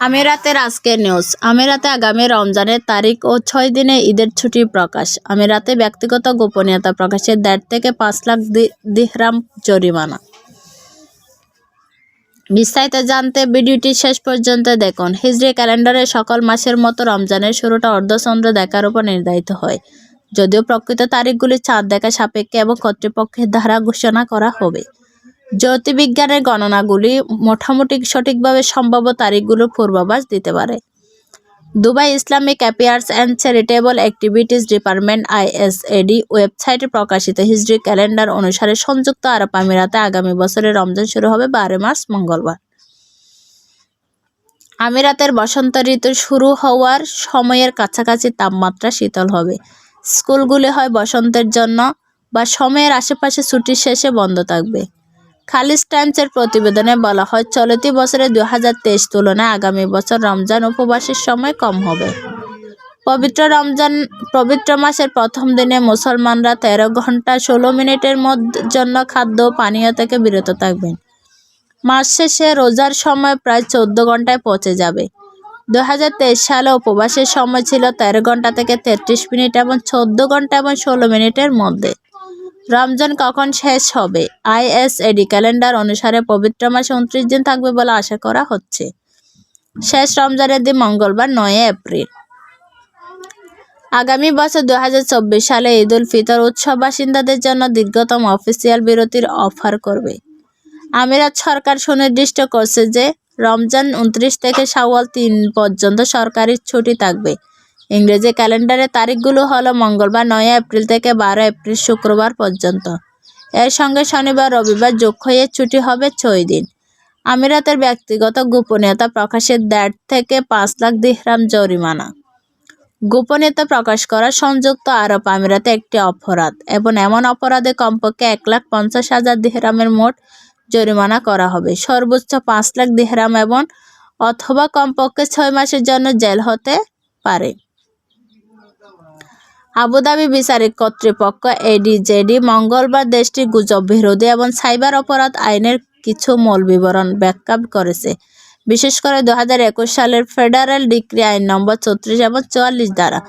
আমিরাতের আজকের নিউজ। আমিরাতে আগামী রমজানের তারিখ ও ছয় দিনে ঈদের ছুটি প্রকাশ। আমিরাতে ব্যক্তিগত গোপনীয়তা প্রকাশের দেড় থেকে পাঁচ লাখ দিহরাম জরিমানা। বিস্তারিত জানতে ভিডিওটি শেষ পর্যন্ত দেখুন। হিজরি ক্যালেন্ডারে সকল মাসের মতো রমজানের শুরুটা অর্ধচন্দ্র দেখার উপর নির্ধারিত হয়। যদিও প্রকৃত তারিখগুলি চাঁদ দেখা সাপেক্ষে এবং কর্তৃপক্ষের দ্বারা ঘোষণা করা হবে। জ্যোতির্বিজ্ঞানের গণনাগুলি মোটামুটি সঠিকভাবে সম্ভাব্য তারিখগুলোর পূর্বাভাস দিতে পারে। Dubai Islamic affairs and charitable activities department, ISAD, ওয়েবসাইটে প্রকাশিত হিজরি ক্যালেন্ডার অনুসারে সংযুক্ত আরব আমিরাতে আগামী বছরের রমজান শুরু হবে বারো মার্চ, মঙ্গলবার। আমিরাতের বসন্ত ঋতু শুরু হওয়ার সময়ের কাছাকাছি তাপমাত্রা শীতল হবে। স্কুলগুলি হয় বসন্তের জন্য বা সময়ের আশেপাশে ছুটির শেষে বন্ধ থাকবে। খালিজ টাইমসের প্রতিবেদনে বলা হয়, চলতি বছরে দু হাজার তেইশ তুলনায় আগামী বছর রমজান উপবাসের সময় কম হবে। পবিত্র রমজান, পবিত্র মাসের প্রথম দিনে মুসলমানরা তেরো ঘণ্টা ষোলো মিনিটের মধ্যে, জন্য খাদ্য পানীয় থেকে বিরত থাকবেন। মাস শেষে রোজার সময় প্রায় চোদ্দ ঘন্টায় পৌঁছে যাবে। দু হাজার তেইশ সালে উপবাসের সময় ছিল তেরো ঘণ্টা থেকে তেত্রিশ মিনিট এবং চোদ্দ ঘণ্টা এবং ষোলো মিনিটের মধ্যে। রমজান কখন শেষ হবে? আইএসএডি ক্যালেন্ডার অনুসারে পবিত্র মাসে উনত্রিশ দিন থাকবে বলে আশা করা হচ্ছে। শেষ রমজানের দিন মঙ্গলবার নয় এপ্রিল। আগামী বছর দু হাজার চব্বিশ সালে ঈদ উল ফিতর উৎসব বাসিন্দাদের জন্য দীর্ঘতম অফিসিয়াল বিরতির অফার করবে। আমিরাত সরকার সুনির্দিষ্ট করছে যে, রমজান উনত্রিশ থেকে সাওয়াল তিন পর্যন্ত সরকারি ছুটি থাকবে। ইংরেজি ক্যালেন্ডারের তারিখগুলো হলো মঙ্গলবার নয় এপ্রিল থেকে বারো এপ্রিল শুক্রবার পর্যন্ত। এর সঙ্গে শনিবার, রবিবার যোগ হয়ে ছুটি হবে ছয় দিন। আমিরাতের ব্যক্তিগত গোপনীয়তা প্রকাশের দেড় থেকে পাঁচ লাখ দিহরাম জরিমানা। গোপনীয়তা প্রকাশ করা সংযুক্ত আরব আমিরাতে একটি অপরাধ এবং এমন অপরাধে কমপক্ষে এক লাখ পঞ্চাশ হাজার দিহরামের মোট জরিমানা করা হবে। সর্বোচ্চ পাঁচ লাখ দিহরাম এবং অথবা কমপক্ষে ছয় মাসের জন্য জেল হতে পারে। আবুধাবি বিচারিক কর্তৃপক্ষ এডিজেডি মঙ্গলবার দেশটির গুজব বিরোধী এবং সাইবার অপরাধ আইনের কিছু মূল বিবরণ ব্যাখ্যা করেছে বিশেষ করে দু হাজার একুশ সালের ফেডারেল ডিক্রি আইন নম্বর চৌত্রিশ এবং চুয়াল্লিশ দ্বারা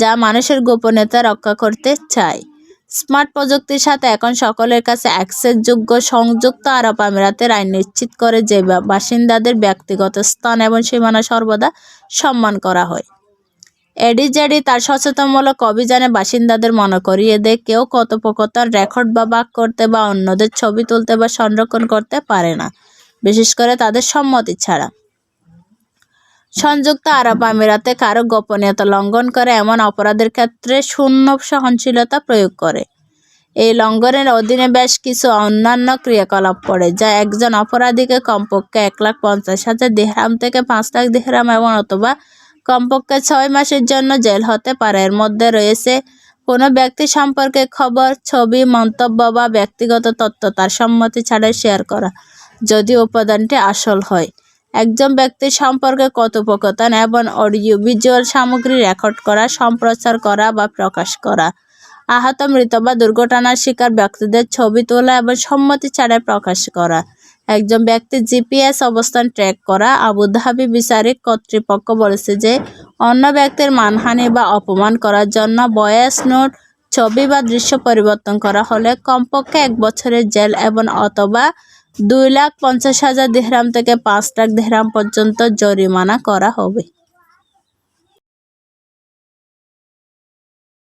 যা মানুষের গোপনীয়তা রক্ষা করতে চায়। স্মার্ট প্রযুক্তির সাথে এখন সকলের কাছে অ্যাক্সেসযোগ্য সংযুক্ত আরব আমিরাতের আইন নিশ্চিত করে যে বাসিন্দাদের ব্যক্তিগত স্থান এবং সীমানা সর্বদা সম্মান করা হয়। এডিজেডি তার সচেতনমূলক অভিযানে বাসিন্দাদের মনে করিয়ে দেয়, কেউ কথোপকথন, রেকর্ড বা বাক করতে বা অন্যদের ছবি তুলতে বা সংরক্ষণ করতে পারে না, বিশেষ করে তাদের সম্মতি ছাড়া। সংযুক্ত আরব আমিরাতে কারও গোপনীয়তা লঙ্ঘন করে এমন অপরাধের ক্ষেত্রে শূন্য সহনশীলতা প্রয়োগ করে। এই লঙ্ঘনের অধীনে বেশ কিছু অন্যান্য ক্রিয়াকলাপ পড়ে, যা একজন অপরাধীকে কমপক্ষে এক লাখ পঞ্চাশ হাজার দেহরাম থেকে পাঁচ লাখ দেহরাম এবং অথবা কমপক্ষে ছয় মাসের জন্য জেল হতে পারে। এর মধ্যে রয়েছে কোনো ব্যক্তি সম্পর্কে খবর, ছবি, মন্তব্য বা ব্যক্তিগত তথ্য তার সম্মতি ছাড়াই শেয়ার করা, যদি উপাদানটি আসল হয়। একজন ব্যক্তির সম্পর্কে কথোপকথন এবং অডিও ভিজুয়াল সামগ্রী রেকর্ড করা, সম্প্রচার করা বা প্রকাশ করা, আহত মৃত বা দুর্ঘটনার শিকার ব্যক্তিদের ছবি তোলা এবং সম্মতি ছাড়াই প্রকাশ করা একজন ব্যক্তির জিপিএস অবস্থান ট্র্যাক করা। আবুধাবি বিচারিক কর্তৃপক্ষ বলেছে যে, অন্য ব্যক্তির মানহানি বা অপমান করার জন্য বয়স নোট, ছবি বা দৃশ্য পরিবর্তন করা হলে কমপক্ষে এক বছরের জেল এবং অথবা দুই লাখ পঞ্চাশ হাজার দেহরাম থেকে পাঁচ লাখ দেহরাম পর্যন্ত জরিমানা করা হবে।